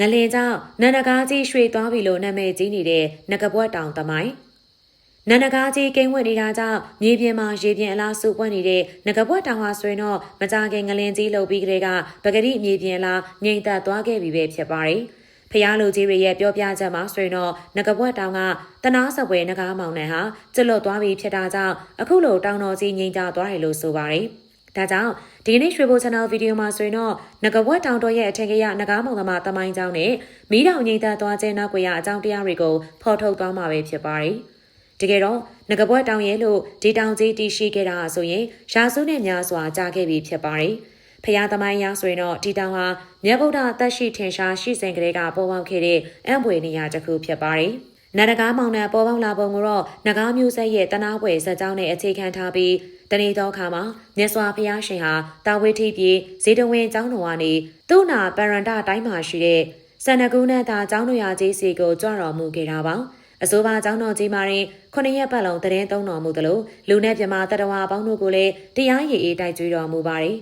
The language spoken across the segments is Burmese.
ငလင်ကြောင့်နန္ဒကားကြီးရွှေသွားပြီလို့နာမည်ကြီးနေတဲ့ငကပွက်တောင်သမိုင်းနန္ဒကားကြီးကိန်းဝတ်နေတာကြောင့်မြေပြင်မှာရေပြင်အလားစုပွက်နေတဲ့ငကပွက်တောင်ဟာဆိုရင်တော့မကြခင်ငလင်ကြီးလှုပ်ပြီးကလေးကပဂရိမြေပြင်အလားငြိမ်သက်သွားခဲ့ပြီပဲဖြစ်ပါတယ်ဖျားလူကြီးတွေရဲ့ပြောပြချက်မှာဆိုရင်တော့ငကပွက်တောင်ကတနာစပွဲငကားမောင်နှံဟာကျွတ်လွတ်သွားပြီဖြစ်တာကြောင့်အခုလိုတောင်တော်ကြီးငြိမ်သက်သွားတယ်လို့ဆိုပါတယ်။ ဒါကြောင့်ဒီကနေ့ရွှေဘို channel ဗီဒီယိုမှာဆိုရင်တော့ငကဝက်တောင်တော်ရဲ့အထင်ကြီးရငကားမောင်သမားတမိုင်းကြောင်းနဲ့မီးတောင်ငိမ့်သက်သွားခြင်းနောက်ကွယ်ရအကြောင်းတရားတွေကိုဖော်ထုတ်သွားမှာပဲဖြစ်ပါတယ်။တကယ်တော့ငကဘွက်တောင်ရဲ့လို့ဒီတောင်ကြီးတည်ရှိခဲ့တာဆိုရင်ရာစုနဲ့များစွာကြာခဲ့ပြီဖြစ်ပါတယ်။ဖျားသမိုင်းရဆိုရင်တော့ဒီတောင်ဟာမြတ်ဗုဒ္ဓသက်ရှိထင်ရှားရှိစဉ်ကလေးကပေါ်ပေါက်ခဲ့တဲ့အံ့ဖွေနေရာတစ်ခုဖြစ်ပါတယ်။ နန္ဒကားမောင်နှံပေါ်ပေါက်လာပုံကိုတော့နဂါးမျိုးဆက်ရဲ့တနာပွဲဇက်ကြောင်းနဲ့အခြေခံထားပြီးတနေ့သောအခါမှာမြတ်စွာဘုရားရှင်ဟာတာဝေထိပြည်ဇေတဝင်ကျောင်းတော်ကနေသူ့နာပရန္တတိုင်းမှာရှိတဲ့စန္ဒကုဏ္ဍသာကျောင်းတော်ရာကြီးစီကိုကြွတော်မူခဲ့တာပါအဆိုပါကျောင်းတော်ကြီးမှာရင်ခုနှစ်ရက်ပတ်လုံးတရင်သုံးတော်မူသလိုလူနဲ့မြမတတဝါပေါင်းတို့ကိုလည်းတရားရည်အေးတိုက်ကြွေးတော်မူပါတယ်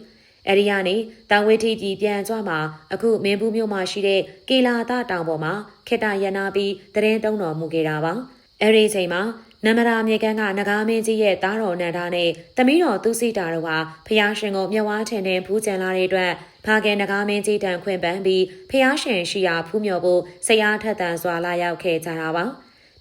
အဲ့ဒီကနေတောင်ဝေထိပြည်ပြန်ကြွမှာအခုမင်းဘူးမြို့မှာရှိတဲ့ကေလာသတောင်ပေါ်မှာခေတ္တရနာပြီးတရင်သုံးတော်မူခဲ့တာပါအဲ့ဒီအချိန်မှာနမရာမြေကန်းကနဂါမင်းကြီးရဲ့သားတော်နန္ဒာနဲ့သမီးတော်သူစီတာတို့ဟာဖျားရှင်ကိုမြဝါထင်တဲ့ဖူးကြံလာတဲ့အတွက်ဖာကဲနဂါမင်းကြီးတန်ခွင့်ပန်းပြီးဖျားရှင်ရှိရာဖူးမြော်ဖို့ဆရာထက်တန်စွာလာရောက်ခဲ့ကြတာပါ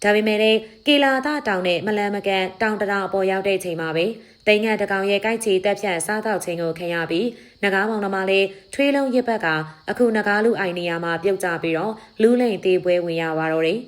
ဒါပေမဲ့လည်းကေလာသတောင်နဲ့မလန်မကန်တောင်တရာအပေါ်ရောက်တဲ့ချိန်မှာပဲ တိန်ငတ်တကောင်ရဲ့ကြိုက်ချီတက်ဖြတ်စားတော့ချိန်ကိုခံရပြီးနဂါမောင်နှမလေးထွေးလုံးရစ်ဘက်ကအခုနဂါလူအိုင်နေရာမှာပြုတ်ကြပြီးတော့လူးလိန်သေးပွဲဝင်ရပါတော့တယ်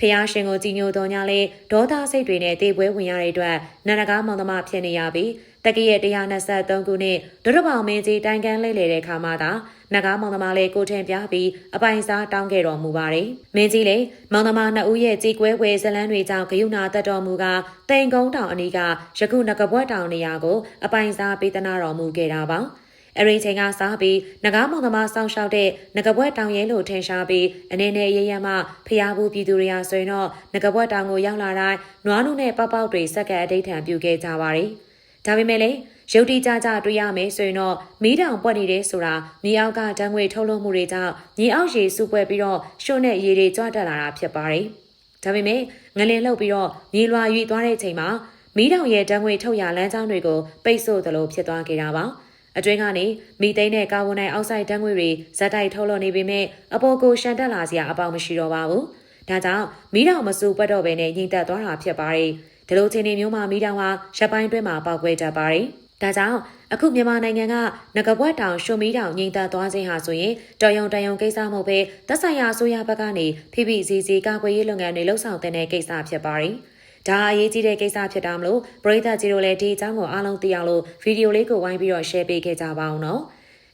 ဖះရှင်ကိုကြည်ညိုတော်ညာလဲဒေါသစိတ်တွေနဲ့တေပွဲဝင်ရတဲ့အတွက်နန္ဒကားမောင်သမားဖြစ်နေရပြီးတက္ကရဲ့123ခုနှစ်ဒုရပောင်မင်းကြီးတိုင်ကန်းလဲလေတဲ့ခါမှသာနဂါးမောင်သမားလေးကိုထင်ပြပြီးအပိုင်စားတောင်းခဲ့တော်မူပါတယ်။မင်းကြီးလေမောင်သမားနှစ်ဦးရဲ့ကြီးကွဲဝဲဇလန်းတွေကြောင့်ဂယုဏတတ်တော်မူကတိန်ကုန်းတောင်အနီးကယခုငကဘွက်တောင်နေရာကိုအပိုင်စားပေးသနာတော်မူခဲ့တာပါ။ အရိချိန်ကစားပြီးငကားမောင်သမားစောင့်ရှောက်တဲ့ငကဘွက်တောင်ရဲလို့ထင်ရှားပြီးအနေနဲ့ရရမှဖျားဘူးပြည်သူတွေဟာဆိုရင်တော့ငကဘွက်တောင်ကိုရောက်လာတိုင်းနွားနုနဲ့ပေါက်ပေါက်တွေစက္ကန့်အဋိဌံပြုခဲ့ကြပါတယ်။ဒါပေမဲ့လည်းရုတ်တိကြကြတွေ့ရမယ်ဆိုရင်တော့မီးတောင်ပွက်နေတယ်ဆိုတာမြေအောက်ကဓာတ်ငွေထုတ်လွှတ်မှုတွေကြောင့်မြေအောက်ရေစုပွက်ပြီးတော့ရှို့နဲ့ရေတွေကြွတက်လာတာဖြစ်ပါတယ်။ဒါပေမဲ့ငလင်လှုပ်ပြီးတော့မြေလွာရွေသွားတဲ့အချိန်မှာမီးတောင်ရဲ့ဓာတ်ငွေထုတ်ရလမ်းကြောင်းတွေကိုပိတ်ဆို့သလိုဖြစ်သွားခဲ့တာပါ။ အတွင်းကနေမီသိန်းနဲ့ကာဗွန်ဒိုင်အောက်ဆိုက်ဓာတ်ငွေတွေဇက်တိုက်ထုတ်လွှတ်နေပေမဲ့အပေါ်ကိုရှန်တက်လာစရာအပေါက်မရှိတော့ပါဘူး။ဒါကြောင့်မီးတောင်မဆူပတ်တော့ဘဲနဲ့ညှိတက်သွားတာဖြစ်ပါတယ်။ဒီလိုချင်းနေမျိုးမှာမီးတောင်ဟာရပ်ပိုင်းတွင်းမှာပေါက်ကွဲတတ်ပါတယ်။ဒါကြောင့်အခုမြန်မာနိုင်ငံကငကဘွက်တောင်ရှုံမီးတောင်ငိမ့်သက်သွားခြင်းဟာဆိုရင်တော်ယုံတယုံကိစ္စမဟုတ်ပဲသက်ဆိုင်ရာအစိုးရဘက်ကနေဖိဖိစီစီကာကွယ်ရေးလုပ်ငန်းတွေလှုပ်ဆောင်တဲ့ကိစ္စဖြစ်ပါတယ်။ ဒါအရေးကြီးတဲ့ကိစ္စဖြစ်တာမလို့ပရိသတ်ကြီးတို့လည်းဒီအကြောင်းကိုအားလုံးသိအောင်လို့ဗီဒီယိုလေးကိုဝိုင်းပြီးတော့ share ပေးခဲ့ကြပါအောင်နော်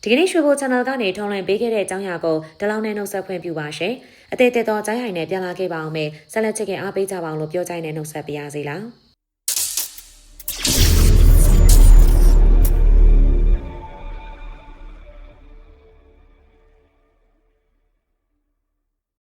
ဒီကနေ့ရွှေဘို channel ကနေထုံးလွှင့်ပေးခဲ့တဲ့အကြောင်းအရာကိုဒီလောက်နဲ့နှုတ်ဆက်ခွင့်ပြုပါရှင်အသေးသေးတော့ကြားဟိုင်နဲ့ပြန်လာခဲ့ပါအောင်မယ်ဆက်လက်ချစ်ခင်အားပေးကြပါအောင်လို့ပြောကြိုင်းနဲ့နှုတ်ဆက်ပါရစေလား